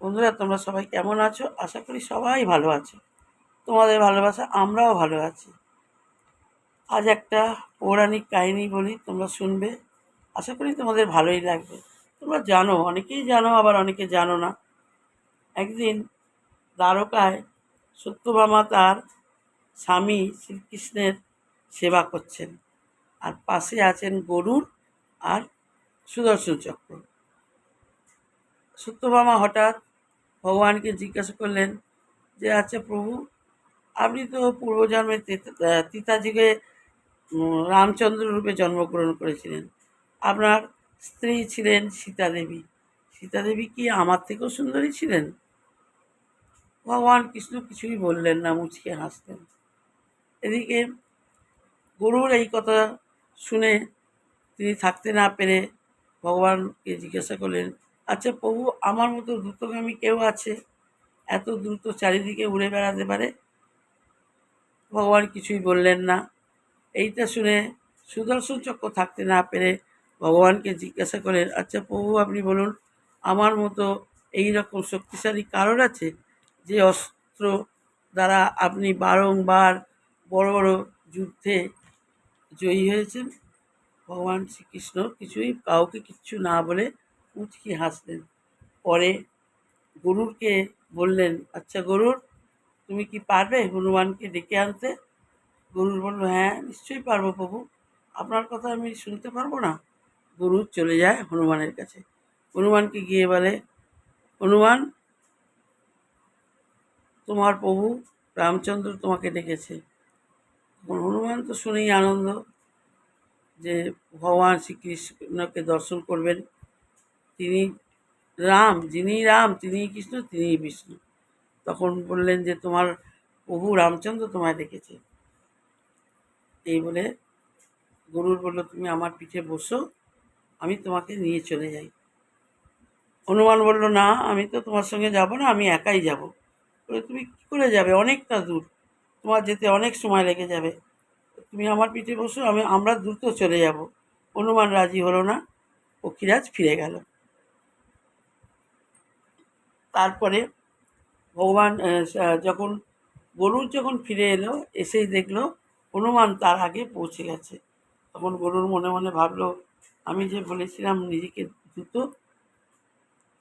বন্ধুরা, তোমরা সবাই কেমন আছো? আশা করি সবাই ভালো আছো। তোমাদের ভালোবাসা, আমরাও ভালো আছি। আজ একটা পৌরাণিক কাহিনী বলি, তোমরা শুনবে। আশা করি তোমাদের ভালোই লাগবে। তোমরা জানো, অনেকেই জানো, আবার অনেকে জানো না। একদিন দ্বারকায় সত্যভামা তার স্বামী শ্রীকৃষ্ণের সেবা করছেন। আর পাশে আছেন গরুর আর সুদর্শন চক্র। সত্যভামা হঠাৎ ভগবানকে জিজ্ঞাসা করলেন যে আচ্ছা প্রভু, আপনি তো পূর্বজন্মে তিতাযুগে রামচন্দ্র রূপে জন্মগ্রহণ করেছিলেন। আপনার স্ত্রী ছিলেন সীতা দেবী সীতা দেবী কি আমার থেকেও সুন্দরী ছিলেন? ভগবান কৃষ্ণ কিছুই বললেন না, মুচকে হাসলেন। এদিকে গরুর এই কথা শুনে তিনি থাকতে না পেরে ভগবানকে জিজ্ঞাসা করলেন আচ্ছা প্রভু, আমার মতো দ্রুতগামী কেউ আছে? এত দ্রুত চারিদিকে উড়ে বেড়াতে পারে? ভগবান কিছুই বললেন না। এইটা শুনে সুদর্শন চক্র থাকতে না পেরে ভগবানকে জিজ্ঞাসা করেন আচ্ছা প্রভু, আপনি বলুন, আমার মতো এই রকম শক্তিশালী কারণ আছে যে অস্ত্র দ্বারা আপনি বারংবার বড় বড় যুদ্ধে জয়ী হয়েছেন? ভগবান শ্রীকৃষ্ণ কিছুই কাউকে কিচ্ছু না বলে মুচকি হাসলেন। পরে গরুরকে বললেন আচ্ছা গরুর, তুমি কি পারবে হনুমানকে ডেকে আনতে? গরুর বলল হ্যাঁ নিশ্চয়ই পারব প্রভু। আপনার কথা আমি শুনতে পারব না। গরু চলে যায় হনুমানের কাছে। হনুমানকে গিয়ে বলে, হনুমান, তোমার প্রভু রামচন্দ্র তোমাকে ডেকেছে। হনুমান তো শুনেই আনন্দ যে ভগবান শ্রীকৃষ্ণকে দর্শন করবেন। তিনি রাম, যিনি রাম তিনিই কৃষ্ণ তিনিই বিষ্ণু। তখন বললেন যে, তোমার প্রভু রামচন্দ্র তোমায় ডেকেছে এই বলে গরুর বলল, তুমি আমার পিঠে বসো, আমি তোমাকে নিয়ে চলে যাই। হনুমান বলল, না, আমি তো তোমার সঙ্গে যাব না, আমি একাই যাব। বলে, তুমি কী করে যাবে? অনেকটা দূর। তোমার যেতে অনেক সময় লেগে যাবে। তুমি আমার পিঠে বসো, আমি, আমরা দ্রুত চলে যাব। হনুমান রাজি হলো না, পক্ষীরাজ ফিরে গেল। তারপরে ভগবান যখন গরুর যখন ফিরে এলো, এসেই দেখল হনুমান তার আগে পৌঁছে গেছে। তখন গরুর মনে মনে ভাবলো, আমি যে বলেছিলাম নিজেকে দ্রুত,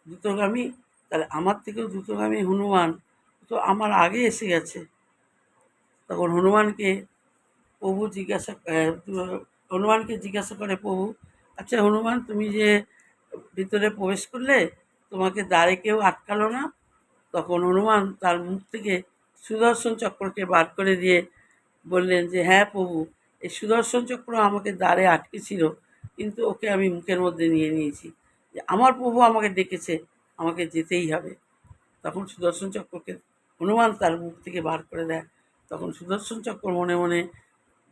দ্রুতগামী, তাহলে আমার থেকেও দ্রুতগামী হনুমান, তো আমার আগে এসে গেছে। তখন হনুমানকে প্রভু জিজ্ঞাসা হনুমানকে জিজ্ঞাসা করে, প্রভু আচ্ছা হনুমান, তুমি যে ভিতরে প্রবেশ করলে তোমাকে দ্বারে কেউ আটকালো না। তখন হনুমান তার মুখ থেকে সুদর্শন চক্রকে বার করে দিয়ে বললেন যে হ্যাঁ প্রভু, এই সুদর্শন চক্র আমাকে দ্বারে আটকেছিল, কিন্তু ওকে আমি মুখের মধ্যে নিয়ে নিয়েছি। যে আমার প্রভু আমাকে ডেকেছে, আমাকে যেতেই হবে। তখন সুদর্শন চক্রকে, হনুমান তার মুখ থেকে বার করে দেয়। তখন সুদর্শন চক্র মনে মনে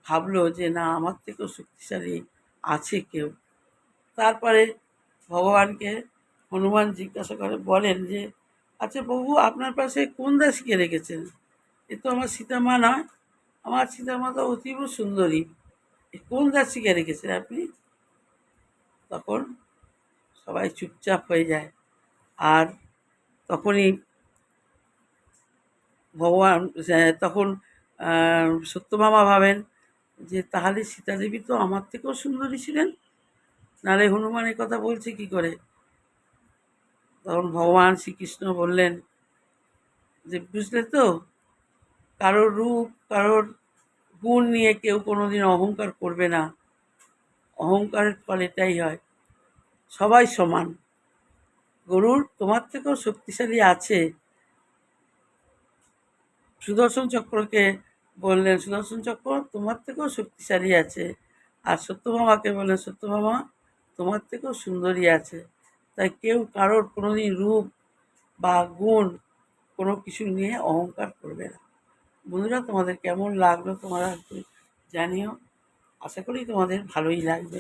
ভাবলো যে, না, আমার থেকেও শক্তিশালী আছে কেউ। তারপরে ভগবানকে হনুমান জিজ্ঞাসা করে, বলেন যে আচ্ছা প্রভু, আপনার পাশে কোন দাসীকে রেখেছেন? এ তো আমার সীতামা নয়, আমার সীতামা তো অতীব সুন্দরী। কোন দাসীকে রেখেছেন আপনি? তখন সবাই চুপচাপ হয়ে যায়। আর তখনই ভগবান তখন সত্যভামা ভাবেন যে, তাহলে সীতাদেবী তো আমার থেকেও সুন্দরী ছিলেন। নালে হনুমানের কথা বলছে কি করে? তখন ভগবান শ্রীকৃষ্ণ বললেন যে, বুঝলে তো? কারোর রূপ, কারোর গুণ নিয়ে কেউ কোনো দিন অহংকার করবে না। অহংকারের ফল এটাই হয়, সবাই সমান। গরুর তোমার থেকেও শক্তিশালী আছে। সুদর্শন চক্রকে বললেন, সুদর্শন চক্র তোমার থেকেও শক্তিশালী আছে। আর সত্যভামাকে বললেন, সত্যভামা তোমার থেকেও সুন্দরী আছে। তাই কেউ কারোর কোনো দিন রূপ বা গুণ কোনো কিছু নিয়ে অহংকার করবে না। বন্ধুরা, তোমাদের কেমন লাগল তোমরা জানিও। আশা করি তোমাদের ভালোই লাগবে।